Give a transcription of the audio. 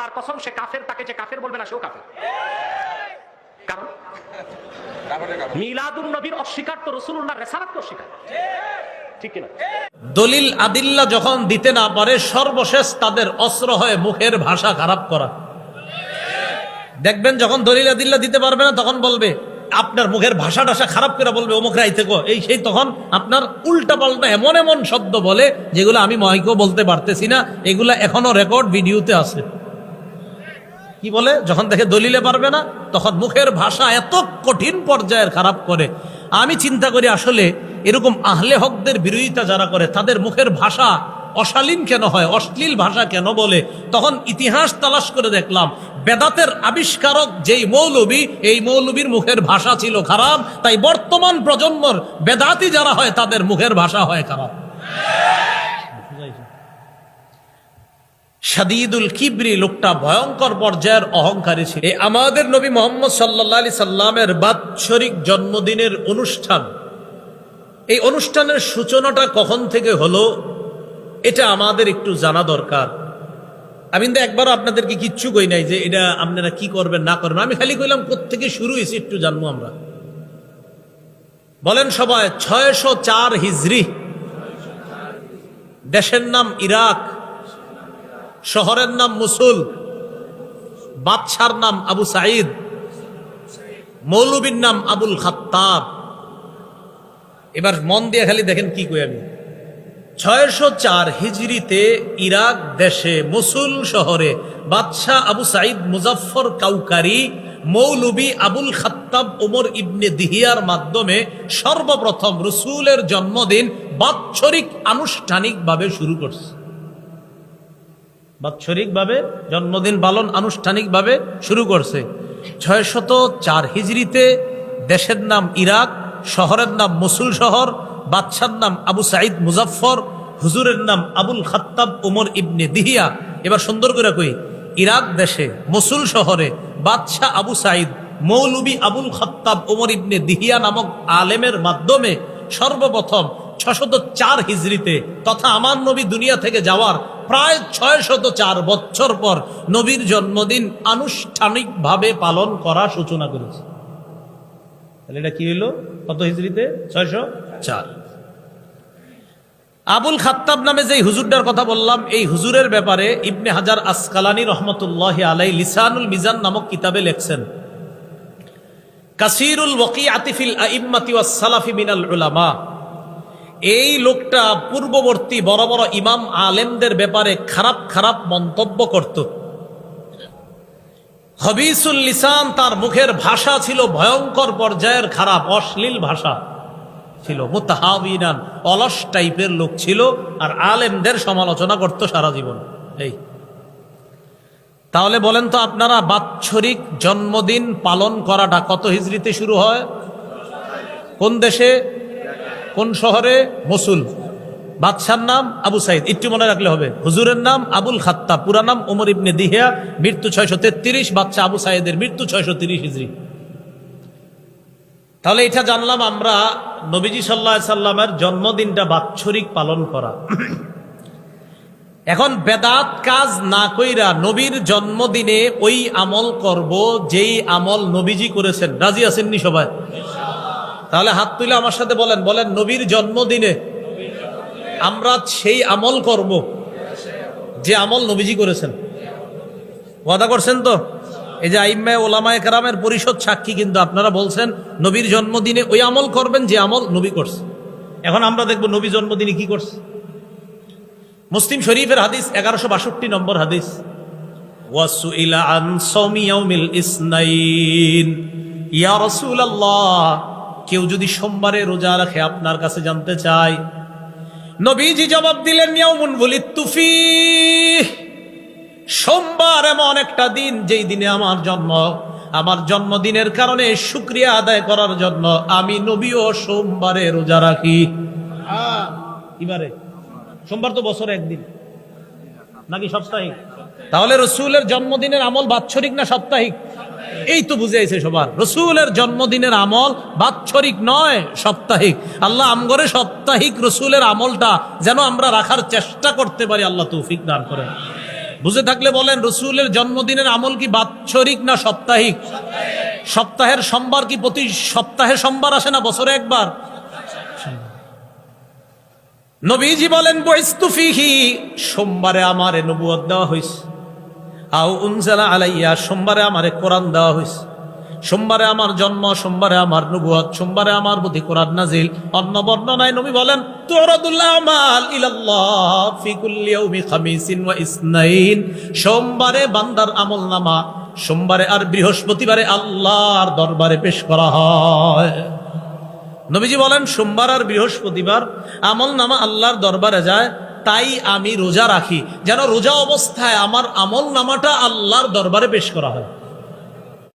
আল্লাহর কসম, সে কাফের তাকে যে কাফের বলবে না, সেও কাফের। কারণ? মিলাদুন নবীর অস্বীকার তো রসুল্লাহ রেসারাত অস্বীকার। দলিল আদিল্লা যখন দিতে না পারে, সর্বশেষ তাদের অস্ত্র হয় মুখের ভাষা খারাপ করা। দেখবেন যখন দলিল আদিল্লা দিতে পারবে না, তখন বলবে, আপনার মুখের ভাষা টাষা খারাপ করে বলবে, অমুক রাই থেকে। এই সেই তখন আপনার উল্টা পাল্টা এমন এমন শব্দ বলে, যেগুলো আমি মহিকেও বলতে পারতেছি না, এগুলা এখনও রেকর্ড ভিডিওতে আছে। কি বলে? যখন দেখে দলিলে পারবে না, তখন মুখের ভাষা এত কঠিন পর্যায়ের খারাপ করে। আমি চিন্তা করি আসলে এরকম আহলে হকদের বিরোধিতা যারা করে, তাদের মুখের ভাষা অশালীন কেন হয়, অশ্লীল ভাষা কেন বলে? তখন ইতিহাস তালাশ করে দেখলাম, বেদাতের আবিষ্কারক যেই মৌলবী, এই মৌলবীর মুখের ভাষা ছিল খারাপ, তাই বর্তমান প্রজন্মর বেদাতি যারা হয়, তাদের মুখের ভাষা হয় খারাপ। সাদিদুল কিবরি লোকটা ভয়ঙ্কর পর্যায়ের অহংকারী ছিল। আমাদের নবী মোহাম্মদ সাল্লা সাল্লামের বাৎসরিক জন্মদিনের অনুষ্ঠান। এই অনুষ্ঠানের সূচনাটা কখন থেকে হলো, এটা আমাদের একটু জানা দরকার। আমি কিন্তু একবারও আপনাদেরকে কিচ্ছু কই নাই যে এটা আপনারা কি করবেন, না করবেন। আমি খালি কইলাম থেকে শুরু হয়েছে একটু জানব আমরা। বলেন সবাই, ছয়শো চার হিজরি। দেশের নাম ইরাক। শহরের নাম মুসুল, বাদশার নাম আবু সাঈদ, মৌলবীর নাম আবুল খাত্তাব। এবার মন দিয়ে খালি দেখেন কি কই আমি। ছয়শো চার হিজড়িতে ইরাক দেশে মুসুল শহরে বাদশাহ আবু সাইদ মুজাফর কাউকারি, মৌলবী আবুল খাত্তাব ওমর ইবনে দিহিয়ার মাধ্যমে সর্বপ্রথম রসুলের জন্মদিন বাৎসরিক আনুষ্ঠানিকভাবে শুরু করছে। বাৎসরিকভাবে জন্মদিন পালন আনুষ্ঠানিকভাবে শুরু করছে। ছয়শত চার হিজড়িতে দেশের নাম ইরাক, শহরের নাম মসুল শহর, বাদশার নাম আবু সাইদ মুজাফর হুজুরের নাম আবুল খাত্তাব উমর ইবনে দিহিয়া। এবার সুন্দর করে কই, ইরাক দেশে, মসুল শহরে বাদশাহ আবু সাইদ মৌলবী আবুল খত্তাব উমর ইবনে দিহিয়া নামক আলেমের মাধ্যমে সর্বপ্রথম ছশত চার হিজড়িতে তথা আমার নবী দুনিয়া থেকে যাওয়ার প্রায় ছয় শত চার বছর পর নবীর জন্মদিন আনুষ্ঠানিকভাবে পালন করা সূচনা করেছে। তাহলে এটা কি হইল? কত হিজড়িতে? ছয়শো চার। আবুল খাত্তাব নামে যে হুজুরটার কথা বললাম, এই হুজুরের ব্যাপারে ইবনে হাজার আসকালানি রহমতুল্লাহ আলাই লিসানুল মিজান নামক কিতাবে লেখছেন, কাসিরুল ওয়াকি আতিফিল আইম্মাতি ওয়াস সালাফি মিনাল উলামা। এই লোকটা পূর্ববর্তী বড় বড় ইমাম আলেমদের ব্যাপারে খারাপ খারাপ মন্তব্য করত। হবিসুল লিসান তার মুখের ভাষা ছিল ভয়ঙ্কর পর্যায়ের খারাপ, অশ্লীল ভাষা ছিল, মুতাহাবিনান, অলস টাইপের লোক ছিল আর আলেমদের সমালোচনা করত সারা জীবন। এই। তাহলে বলেন তো আপনারা বাৎসরিক জন্মদিন পালন করাটা কত হিজড়িতে শুরু হয়? কোন দেশে? কোন শহরে? মসুল। বাদশার নাম আবু সাইদ। একটু মনে রাখলে হবে। হুজুরের নাম আবুল খাত্তা পুরা নাম ওমর ইবনে দিহিয়া। মৃত্যু ছয়শো তেত্রিশ, বাদশাহ আবু সাইদের মৃত্যু ছয়শো তিরিশ হিজড়ি তাহলে এটা জানলাম আমরা নবীজি সাল্লাহ সাল্লামের জন্মদিনটা বাৎসরিক পালন করা। এখন বেদাত কাজ না কইরা নবীর জন্মদিনে ওই আমল করব, যেই আমল নবীজি করেছেন। রাজি আছেননি সবাই? তাহলে হাত তুলে আমার সাথে বলেন বলেন, নবীর জন্মদিনে আমরা সেই আমল করব যে আমল নবীজি করেছেন। ওয়াদা করছেন তো? এই যে আইম্মায় ওলামায় কারামের পরিষদ সাক্ষী কিন্তু আপনারা বলছেন, নবীর জন্মদিনে ওই আমল করবেন যে আমল নবী করছে। এখন আমরা দেখব নবী জন্মদিনে কি করছে। মুসলিম শরীফের হাদিস এগারোশো বাষট্টি নম্বর হাদিস। ওয়াসুইলা আন ইসনাইন। ইয়া রাসূলুল্লাহ কেউ যদি সোমবারে রোজা রাখে আপনার কাছে জানতে চায় নবীজি জবাব দিলেন ইয়াউমুন বুলিত্তু তুফি সোমবার এমন একটা দিন যেই দিনে আমার জন্ম। আমার জন্মদিনের কারণে শুক্রিয়া আদায় করার জন্য আমি নবীও সোমবারে রোজা রাখি। এবারে সোমবার তো বছরে একদিন। নাকি সাপ্তাহিক। তাহলে রসুলের জন্মদিনের আমল বাৎসরিক না সাপ্তাহিক? এই তো বুঝাইছে সবার। রসুলের জন্মদিনের আমল বাৎসরিক নয়, সাপ্তাহিক। আল্লাহ আমগরে সাপ্তাহিক রসুলের আমলটা যেন আমরা রাখার চেষ্টা করতে পারি, আল্লাহ তৌফিক দান করে বুঝে থাকলে বলেন, রসুলের জন্মদিনের আমল কি বাৎসরিক না সাপ্তাহিক? সপ্তাহের সোমবার কি প্রতি সপ্তাহে সোমবার আসে না, বছরে একবার? নবীজি বলেন বৈস্তুফিহি সোমবারে আমারে নবুয়ত দেওয়া হয়েছে আও উনজালা আলাইয়া, সোমবারে আমারে কোরআন দেওয়া হয়েছে সোমবারে আমার জন্ম, সোমবারে আমার নবুয়ত সোমবারে আমার প্রতি কোরআন নাজিল অন্য বর্ণনায় নবী বলেন সোমবারে বান্দার আমল নামা সোমবারে আর বৃহস্পতিবারে আল্লাহর দরবারে পেশ করা হয়। নবীজি বলেন, সোমবার আর বৃহস্পতিবার আমল নামা আল্লাহর দরবারে যায় তাই আমি রোজা রাখি। যেন রোজা অবস্থায় আমার আমল নামাটা আল্লাহর দরবারে পেশ করা হয়।